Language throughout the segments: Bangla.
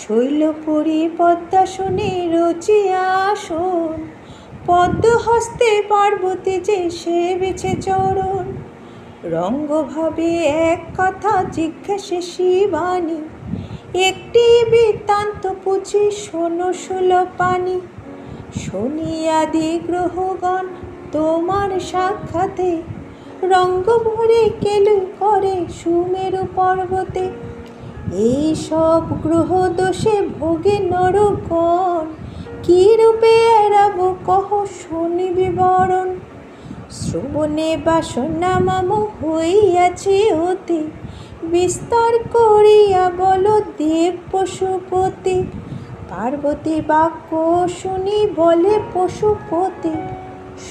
শৈলপুরী পদ্মাসনে রচিয়া আসন। পদ্ম হস্তে পার্বতী যে সে বেছে চরণ। রঙ্গভাবে এক কথা জিজ্ঞাসে শিবানী, একটি বৃত্তান্ত পুচি শোনো সুলো পানি শনিয়াদি গ্রহগণ তোমার সাক্ষাতে, রঙ্গ ভরে কেলু করে সুমেরু পর্বতে। এই সব গ্রহ দোষে ভোগে নরকণ কি রূপে এড়াব, কহ শনি বিবরণ। শ্রবণে বাসনা মাম হইয়াছে অতি। বিস্তার করিয়া বল দেব পশুপতি। পার্বতী বাক্য শুনি বলে পশুপতি।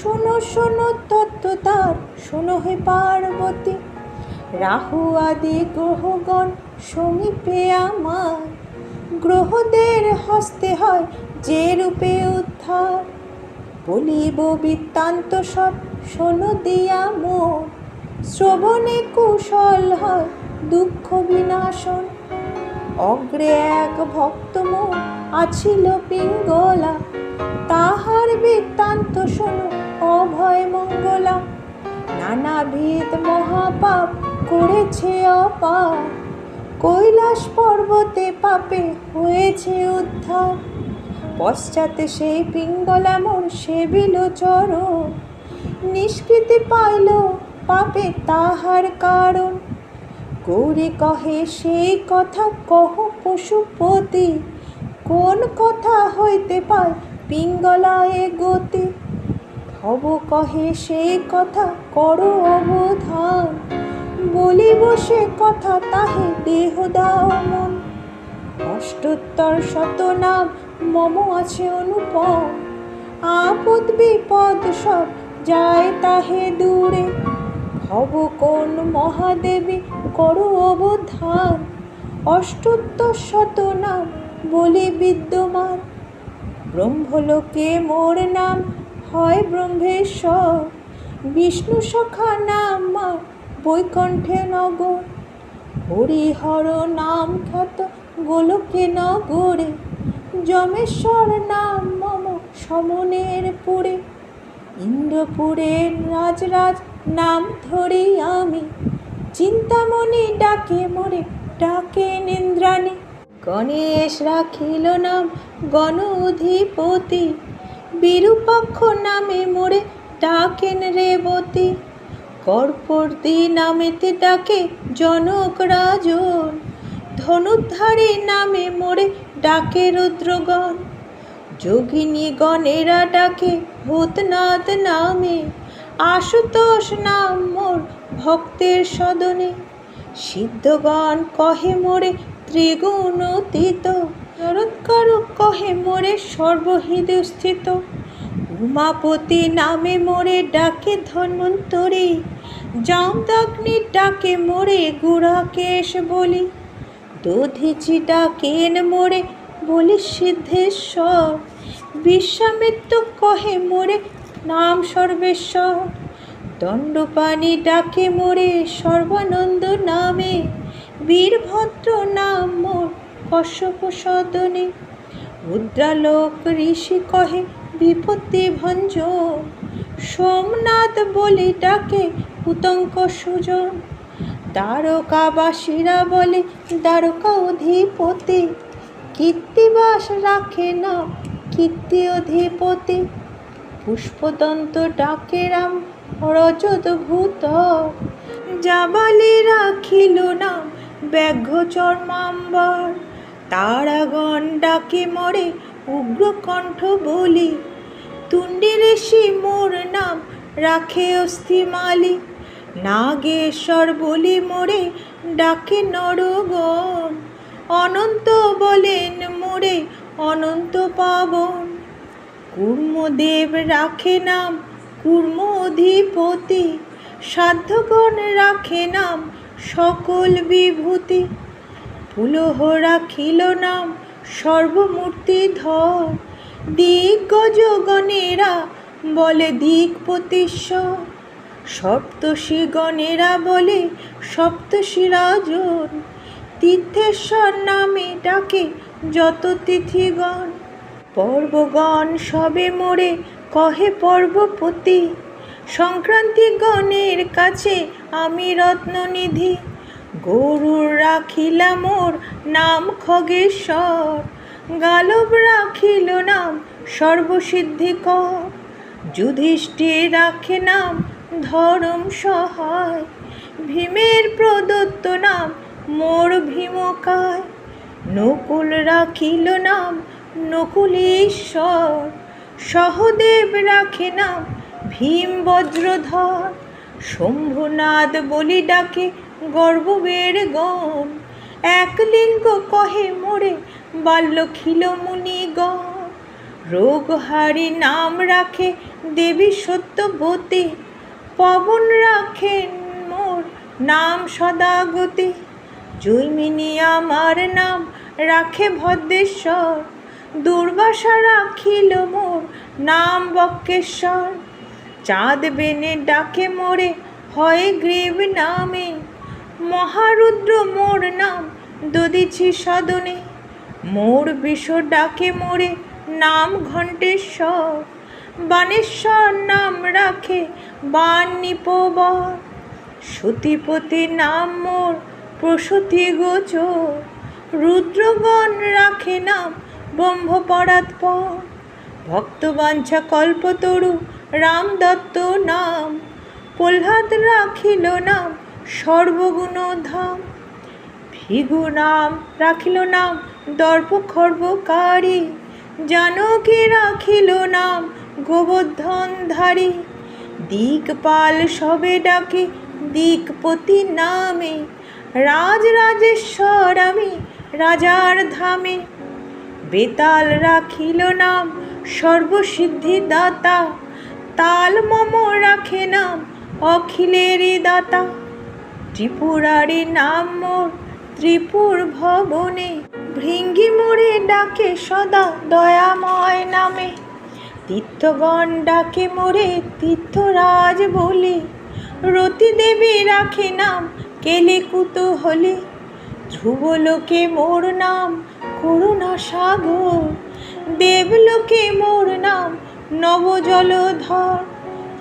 শোনো শোনো তত্ত্ব তার শোনো হে পার্বতী। রাহু আদি গ্রহগণ সমীপে আমার গ্রহদের হস্তে হয় যে রূপে উদ্ধার। বলিব বৃত্তান্ত সব, শোনো দিয়া মোর। শ্রবণে কুশল হয় দুঃখ বিনাশন। অগ্রে এক ভক্ত মোর আছিল পিঙ্গলা। তাহার বৃত্তান্ত শোনো, অভয় মঙ্গলা। নানাবিধ মহাপাপ করেছে অপার। কৈলাস পর্বতে পাপে হয়েছে উদ্ধার। পশ্চাতে সেই পিঙ্গলা মোর সেবিল চর। নিষ্কৃতি পাইল পাপে তাহার কারণ। গৌরী কহে, সেই কথা কহ পশুপতি। কোন কথা হইতে পায় পিঙ্গলায় গতি? ভব কহে, সেই কথা করো অবধান। বলিব সে কথা, তাহে দেহ দাও মন। অষ্টোত্তর শত নাম মম আছে অনুপম। আপদ বিপদ সব যায় তাহে দূরে। ভব কোন মহাদেবী করো অবধান। অষ্টোত্তর শত নাম বলি বিদ্যমান। ব্রহ্মলোকে মোর নাম, হয় ব্রহ্মেশ্বর। বিষ্ণু সখা নাম মা বৈকণ্ঠে নগর হরিহর নাম খ্যাত গোলকে নগরে। যমেশ্বর নাম মম সমনের পুরে। ইন্দ্রপুরের রাজরাজ নাম ধরি আমি। চিন্তামণি ডাকে মোরে, ডাকে নিন্দ্রাণী। গণেশ রাখিল নাম গণ অধিপতি বিরূপাক্ষ নামে মোরে, ডাকেন রেবতী। কর্পর্দি নামেতে ডাকে জনক রাজন। ধনুধারী নামে মোরে ডাকে রুদ্রগণ। যোগিনী গণেরা ডাকে ভূতনাথ নামে। আশুতোষ নাম মোর ভক্তের সদনে। সিদ্ধগণ কহে মোরে ত্রিগুণ অতীত। জরৎকার কহে মোরে সর্বহৃদয় স্থিত। উমাপতি নামে মোরে ডাকে ধন্বন্তরী জামদাগ্নি ডাকে মোরে গুড়াকেশ বলি। দধিচি ডাকেন মোরে বলি সিদ্ধেশ্বর বিশ্বামিত্র কহে মোরে নাম সর্বেশ্বর। দণ্ডপাণি ডাকে মোরে সর্বানন্দ নামে, বীরভদ্র নাম মোর কশ্যপ সদনে রুদ্রালোক ঋষি কহে বিপত্তি ভঞ্জন সোমনাথ বলে ডাকে উতঙ্ক সুজন দ্বারকাবাসীরা বলে, দ্বারকা অধিপতি, কীর্তিবাস রাখে না, কীর্তি অধিপতি। পুষ্পদন্ত ডাকে রাম রজত ভূত জাবালি রাখিল না ব্যাঘ্র চর্মাম্বর। তারাগণ ডাকে মরে উগ্রকণ্ঠ বলি, তুণ্ডি ঋষি মোর নাম রাখে অস্থি অস্থিমালি নাগেশ্বর বলি মোরে ডাকে নরগণ। অনন্ত বলেন মোরে অনন্ত পাবন। কুর্মদেব রাখে নাম কুর্ম অধিপতি। সাধ্যগণ রাখে নাম সকল বিভূতি। পুলহ রাখিল নাম সর্বমূর্তি ধর। দিগ্গজগণেরা বলে দিকপতিশ্বর সপ্তর্ষি গণেরা বলে সপ্তর্ষি রাজন তীর্থেশ্বর নামে ডাকে যত তিথিগণ। পর্বগণ সবে মোরে কহে পর্বপতি। সংক্রান্তি গণের কাছে আমি রত্ননিধি। গরুর রাখিলা মোর নাম খগেশ্বর, গালব রাখিল নাম সর্বসিদ্ধিকর যুধিষ্ঠির রাখে নাম ধরম সহায়, ভীমের প্রদত্ত নাম মোর ভীমকায়। নকুল রাখিল নাম নকুলেশ্বর, সহদেব রাখে নাম ভীম বজ্রধর। শম্ভুনাথ বলি ডাকে গর্ববের গণ একলিঙ্গ কহে মোরে বাল্য খিল মুনিগণ রোগহারি নাম রাখে দেবী সত্যবতী পবন রাখেন মোর নাম সদাগতি জৈমিনী আমার নাম রাখে ভদ্রেশ্বর। দুর্বাসা রাখিল মোর নাম বক্কেশ্বর। চাঁদ বেনে ডাকে মোরে হয় গ্রীব নামে। মহারুদ্র মোর নাম দদিছি সদনে। মোর বিষ ডাকে মোরে নাম ঘণ্টেশ্বর। বানেশ্বর নাম রাখে বান নিপবর। সতীপতি নাম মোর প্রসূতি গোচর রুদ্রগণ রাখে নাম ব্রহ্ম পরাৎপর ভক্তবাঞ্ছা কল্পতরু রাম দত্ত নাম। প্রহ্লাদ রাখিল নাম সর্বগুণ ধাম ভিগু নাম রাখিল নাম দর্প খর্বকারী জানকী রাখিল নাম, গোবর্ধনধারী। দিকপাল সবে ডাকে, দিকপতি নামে। রাজ রাজেশ্বর আমি, রাজার ধামে। বেতাল রাখিল নাম সর্বসিদ্ধি দাতা তাল মম রাখে নাম, অখিলেরই দাতা। ত্রিপুরারি নাম মোর। ত্রিপুর ভবনে ভৃঙ্গি মোড়ে ডাকে সদা দয়াময় নামে। তীর্থগণ ডাকে মোরে তীর্থরাজ বলে। রতি দেবী রাখে নাম, কেলে কুতূহলী। ধ্রুবলোকে মোর নাম, করুণা সাগর। দেবলোকে মোর নাম, নবজলধর।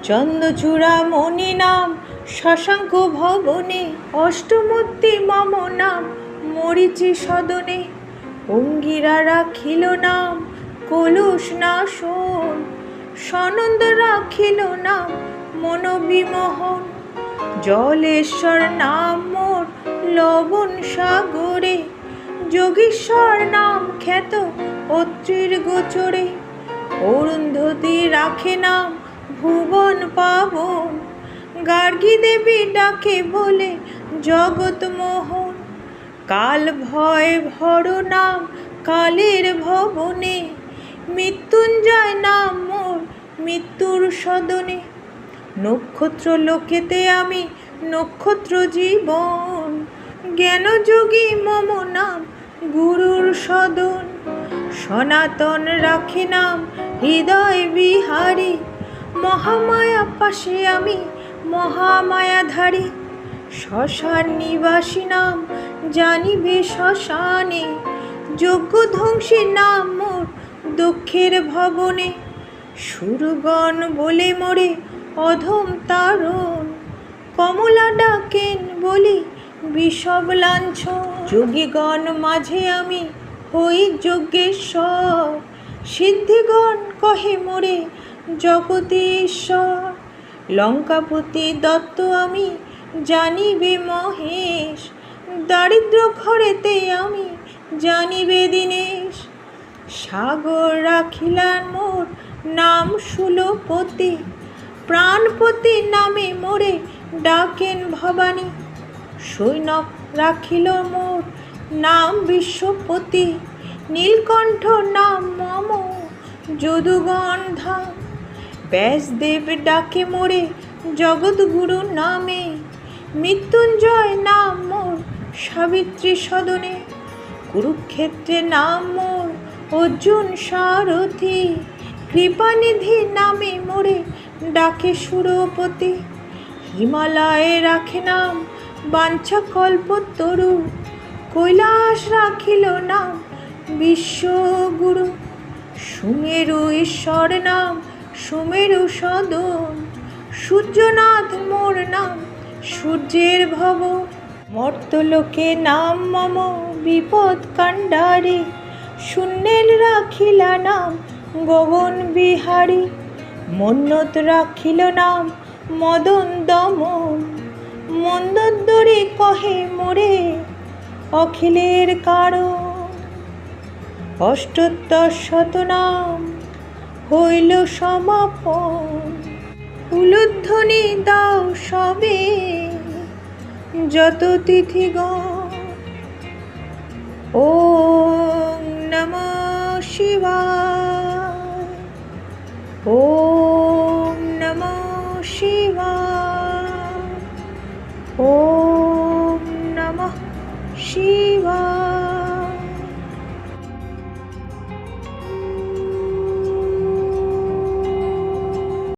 চন্দ্রচূড়া মণি নাম শশাঙ্ক ভবনে অষ্টমূর্তি মম নাম মরিচি সদনে। অঙ্গিরা রাখিল নাম, কলুষ নাশন। সনন্দ রাখিল নাম, মনোবিমোহন। জলেশ্বর নাম মোর, লবণ সাগরে। যোগীশ্বর নাম খ্যাত অত্রির গোচরে। অরুন্ধতী রাখে নাম ভুবন পাবন। গার্গী দেবী ডাকে বলে, জগৎ মোহন, কাল ভয় ভর নাম, কালের ভবনে, মৃত্যুঞ্জয় নাম মোর মৃত্যুর সদনে। নক্ষত্র লোকেতে আমি নক্ষত্র জীবন জ্ঞানযোগী মম নাম গুরুর সদন। সনাতন রাখে নাম হৃদয় বিহারী, মহামায়া পাশে আমি মহামায়াধারী, শ্মশান নিবাসী নাম জানিবে শ্মশানে। যজ্ঞ ধ্বংসী নাম মোর দক্ষের ভবনে। সুরগণ বলে মোরে অধম তারণ। কমলা ডাকেন বলি বিষব লাঞ্ছ যোগীগণ মাঝে আমি হই যজ্ঞেশ্বর। সিদ্ধিগণ কহে মোরে জগদীশ্বর লঙ্কাপতি দত্ত আমি, জানিবে মহেশ, দারিদ্র ঘরেতে আমি, জানিবে দীনেশ। সাগর রাখিলার মোর নাম সুলপতি, প্রাণপতি নামে মোরে ডাকেন ভবানী। সৈনক রাখিল মোর নাম বিশ্বপতি, নীলকণ্ঠ নাম মম যদুগণ ধাম ব্যাসদেব ডাকে মোরে জগৎগুরু নামে। মৃত্যুঞ্জয় নাম মোর সাবিত্রী সদনে। কুরুক্ষেত্রে নাম মোর অর্জুন সারথি। কৃপানিধি নামে মোরে ডাকে সুরপতি। হিমালয়ে রাখে নাম বাঞ্ছা কল্পতরু কৈলাস রাখিল নাম বিশ্বগুরু। সুমেরু ঈশ্বর নাম সুমেরু সদন, সূর্যনাথ মোর নাম, সূর্যের ভব। মর্তলোকে নাম মম, বিপদ কাণ্ডারে, শূন্যের রাখিলা নাম, গগন বিহারী। মন্নত রাখিল নাম, মদন দমন। মন্দোদরে কহে মোরে, অখিলের কারণ। অষ্টোত্তর শতনাম হইল সমাপন। উলুধ্বনি দাও সবে যত তিথিগণ। ও নম শিবায়। ও